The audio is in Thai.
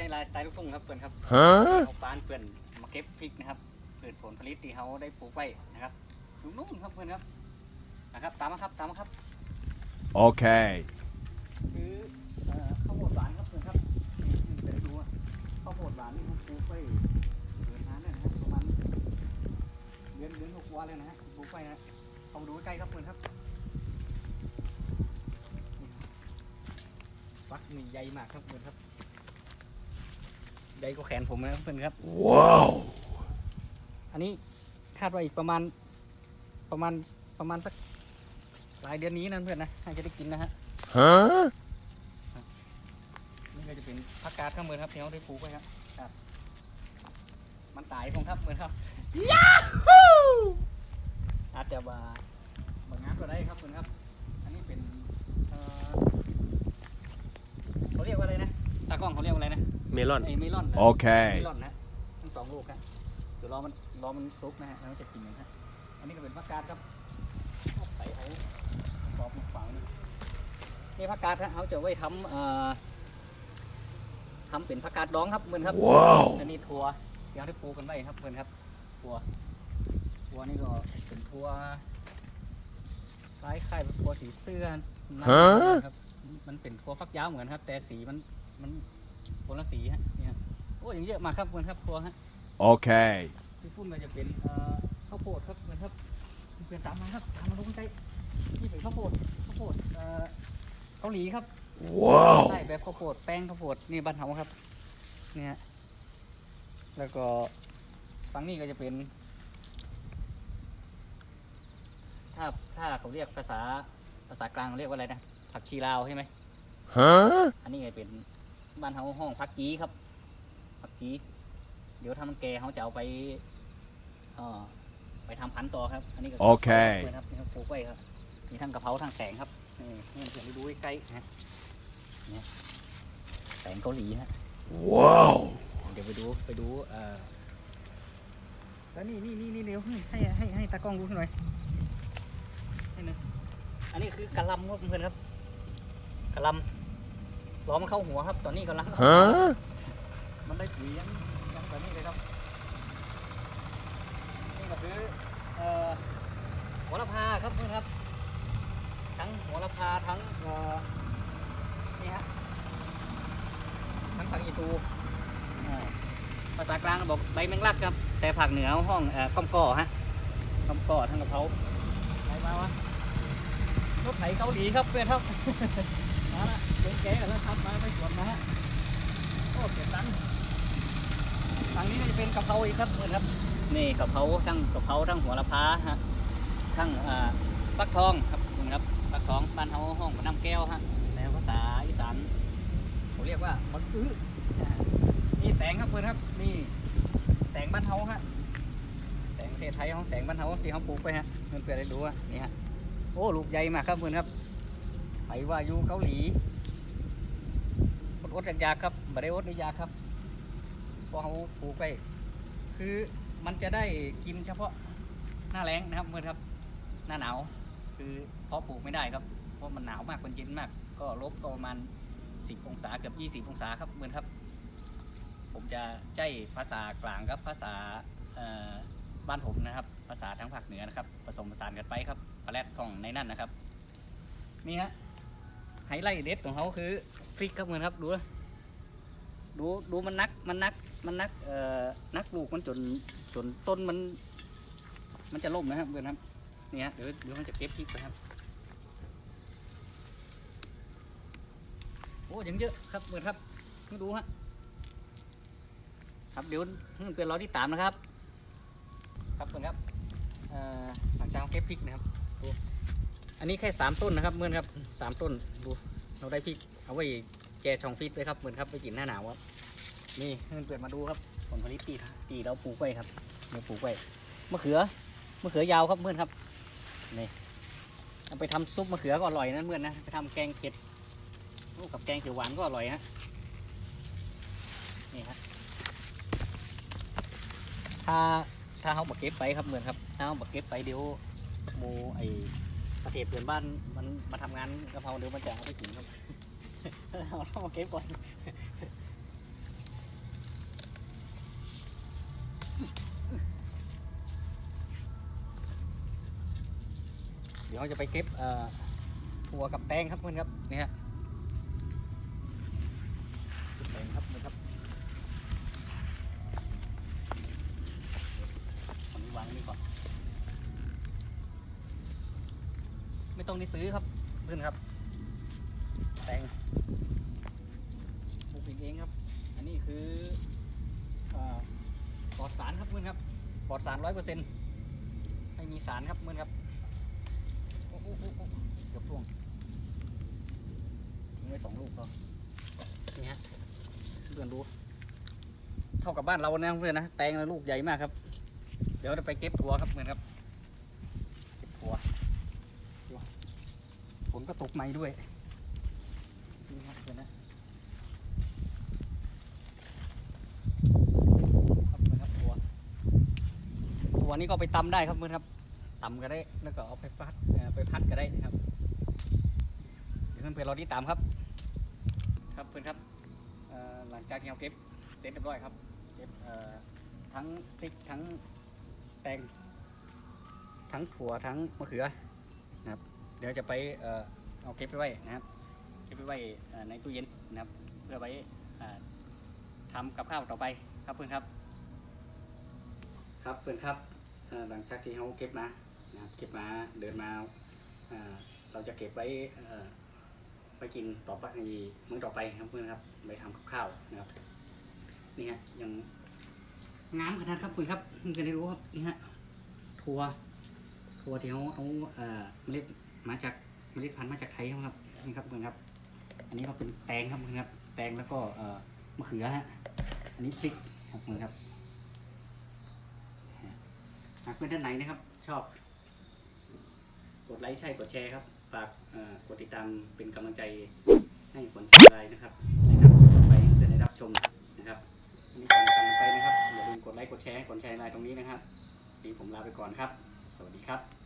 ช้ไลฟ์สไตล์ลูกทุ่งครับเพื่อนครับ Huh? เอาปานเพื่อนมาเก็บพริกนะครับเกิดผลผลิตที่เขาได้ปลูกไว้นะครับดูนู่นครับเพื่อนครับนะครับตามมาครับตามมาครับ Okay. คือเอ่อข้าวโพดหวานครับเพื่อนครับนี่นี่จะได้ดูว่าข้าวโพดหวานนี่เขาปลูกไว้เดือนนานแล้วนะครับประมาณเดือนเดือนหกวันเลยนะฮะปลูกไว้นะเอามาดูใกล้ๆครับเพื่อนครับนี่ฟักนี่ใหญ่มากครับเพื่อนครับ ใหญ่กว่าแขนผมนะครับเพื่อนครับ Wow. อันนี้คาดว่าอีกประมาณประมาณประมาณสักปลายเดือนนี้นะเพื่อนนะน่าจะได้กินนะฮะ Huh? นี่ก็จะเป็นผักกาดข้างเมือนครับที่เขาได้ปลูกไว้ครับครับ มันตายคงครับเหมือนครับอาจจะมาบางงานก็ได้ครับเหมือนครับ อันนี้เป็นเอ่อเขาเรียกว่าอะไรนะตากล้องเขาเรียกว่าอะไรนะเมลอน ไอ้เมลอนนะ Okay. เมลอนนะทั้งสองลูกครับเดี๋ยวรอมันรอมันซุกนะฮะแล้วจะกินนะฮะอันนี้ก็เป็นผักกาดครับเอาใส่เอาปอกมาฝังนี่นี่ผักกาดฮะเขาจะไว้ทำเอ่อทำเป็นผักกาดดองครับเหมือนครับ Wow. อันนี้ทัวเดี๋ยวได้ปลูกกันไว้ครับเหมือนครับทัวทัวนี่ก็เป็นทัวคล้ายๆแบบทัวสีเสื้อนั่นฮะครับมันเป็นทัวฟักยาวเหมือนครับ แต่สีมัน มันคนละสีฮะนี่ครับโอ้ยังเยอะมากครับเหมือนครับทัวฮะ Okay. ที่พุ่นก็จะเป็นเอ่อข้าวโพดครับเหมือนครับเพื่อนตามมาครับตามมาดูใกล้นี่เป็นข้าวโพดข้าวโพดเอ่อเกาหลีครับ Wow. ใช่แบบข้าวโพดแป้งข้าวโพดนี่บ้านเฮาครับเนี่ยฮะแล้วก็ฝั่งนี้ก็จะเป็น ถ้าถ้าเขาเรียกภาษาภาษากลางเขาเรียกว่าอะไรนะผักชีลาวใช่ไหม Huh? อันนี้ก็เป็น บ้านเฮาห้องผักจีครับผักจีเดี๋ยวทำมันแก่เขาจะเอาไปเอ่อไปทำพันธุ์ต่อครับ อันนี้ก็โอเคด้วยครับนี่ครับปลูกไว้ครับ มีทั้งกะเพราทั้งแสงครับนี่นี่เดี๋ยวไปดูใกล้ๆนะเนี่ยแสงเกาหลีฮะ Wow. เดี๋ยวไปดูไปดูเอ่อแล้วนี่นี่นี่นี่เดี๋ยวให้ให้ให้ตากล้องดูหน่อยให้หน่อยอันนี้คือกะหลำครับเพื่อนครับกะหลำ ล้อมันเข้าหัวครับ ตอนนี้กำลัง Huh? มันได้ปุ๋ยยังยังแบบนี้เลยครับ นี่ก็คือเอ่อหัวละพาครับเพื่อนครับ ทั้งหัวละพาทั้งเอ่อนี่ฮะ ทั้งผักอีตูอ่าภาษากลางบอกใบแมงลักครับ แต่ผักเหนือห้องเอ่อก้อมก่อฮะก้อมก่อทั้งกะเพราใครมาวะรถไถเกาหลีครับเพื่อนครับ มาละเดินแก่แล้วครับมาไปสวนมาฮะโอ้เก็บตังค์ฝั่งนี้จะเป็นกะเพราอีกครับเพื่อนครับ นี่กะเพราทั้งกะเพราทั้งหัวละพาฮะทั้งอ่าฟักทองครับคุณครับฟักทองบ้านเฮาห้องน้ำแก้วฮะแต่ภาษาอีสานเขาเรียกว่าบักอื้อนี่แตงครับเพื่อนครับนี่แตงบ้านเฮาฮะแตงประเทศไทยเขาแตงบ้านเฮาที่เขาปลูกไปฮะเพื่อนเพื่อนได้ดูอะนี่ฮะโอ้ลูกใหญ่มากครับเพื่อนครับ ไปว่าอยู่เกาหลีอดอดอยากครับบ่ได้อดได้อยากครับเพราะเขาปลูกไป คือมันจะได้กินเฉพาะหน้าแล้งนะครับเพื่อนครับ หน้าหนาว คือเพาะปลูกไม่ได้ครับ เพราะมันหนาวมากมันเย็นมาก ก็ลบก็ประมาณสิบองศาเกือบยี่สิบองศาครับเพื่อนครับ ผมจะใช้ภาษากลางครับภาษาบ้านผมนะครับ ภาษาทางภาคเหนือนะครับ ผสมผสานกันไปครับปลาแรดของในนั่นนะครับ นี่ฮะ ไฮไลท์เด็ดของเขาคือพริกครับเพื่อนครับดูนะดูดูมันนักมันนักมันนักเอ่อนักปลูกมันจนจนต้นมัน มันจะล่มนะครับเพื่อนครับนี่ฮะเดี๋ยวเดี๋ยวมันจะเก็บพริกนะครับโอ้ยังเยอะครับเพื่อนครับมาดูฮะครับเดี๋ยวเพื่อนเรอที่ตามนะครับ ครับเพื่อนครับเอ่อหลังจากเก็บพริกนะครับดู อันนี้แค่สามต้นนะครับเพื่อนครับสามต้นดูเราได้พริกเอาไว้แจช่องฟิตไว้ครับเพื่อนครับไปกินหน้าหนาวครับนี่เพื่อนเปิดมาดูครับผลผลิตที่ที่เราปลูกไว้ครับเราปลูกไว้มะเขือมะเขือยาวครับเพื่อนครับนี่เอาไปทำซุปมะเขือก็อร่อยนะเพื่อนนะไปทำแกงเผ็ดกับแกงเขียวหวานก็อร่อยฮะนี่ฮะถ้าถ้าเขาบักเก็บไปครับเพื่อนครับถ้าเขาบักเก็บไปเดี๋ยวโมไอ เกษตบเพื่อนบ้านมันมาทำงานกระเพราเดี๋ยวมันจะเอาไปกินครับเราต้องมาเก็บก่อนเดี๋ยวเราจะไปเก็บถั่วกับแตงครับเพื่อนครับเนี่ยแตงครับเพื่อนครับ ไม่ต้องได้ซื้อครับเพื่อนครับ แตงปลูกเองครับ อันนี้คือปลอดสารครับเพื่อนครับปลอดสารร้อยเปอร์เซ็นต์ไม่มีสารครับเพื่อนครับโอ้โหเกือบร่วงทิ้งไว้สองลูกพอนี่ฮะเพื่อนดูเท่ากับบ้านเรานะเพื่อนนะแตงนะลูกใหญ่มากครับ เดี๋ยวเราไปเก็บถั่วครับเพื่อนครับเก็บถั่วถั่วฝน ก็ตกไหมด้วยนี่ครับเพื่อนนะครับเพื่อนครับตัวตัวนี้ก็ไปตำได้ครับเพื่อนครับตำก็ได้แล้วก็เอาไปพัดเอ่อไปพัดก็ได้นะครับเดี๋ยวเพื่อนๆรอที่ตามครับ ครับเพื่อนครับเอ่อหลังจากที่เราเก็บเสร็จเรียบร้อยครับเก็บเอ่อทั้งพริกทั้งแตงทั้งถั่วทั้งมะเขือนะครับ เดี๋ยวจะไป เอาเก็บไปไว้นะครับ เก็บไปไว้ในตู้เย็นนะครับ เพื่อไว้อ่าทำกับข้าวต่อไปครับเพื่อนครับ ครับเพื่อนครับหลังจากที่เขาเก็บมานะครับเก็บมาเดินมาเราจะเก็บไว้ไปกินต่อไปมื้อต่อไปครับเพื่อนครับไปทำกับข้าวนะครับนี่ฮะยังงามขนาดครับเพื่อนครับเพิ่งจะได้รู้ครับนี่ฮะทัวทัวที่เขาเอาเอ่อเมล็ดมาจาก เมล็ดพันธุ์มาจากไทยครับนี่ครับเพื่อนครับ อันนี้ก็เป็นแตงครับเพื่อนครับ แตงแล้วก็มะเขือฮะอันนี้ชิกครับเพื่อนครับหากเพื่อนท่านไหนนะครับ ชอบ กดไลค์ใช่กดแชร์ครับฝากกดติดตามเป็นกำลังใจให้ผลเชียงรานะครับใไปเพื่อนได้รับชมนะครับอันนี้การกันไปนะครับอย่าลืมกดไลค์กดแชร์กดแชร์ไลน์ตรงนี้นะครับดีผมลาไปก่อนครับ สวัสดีครับ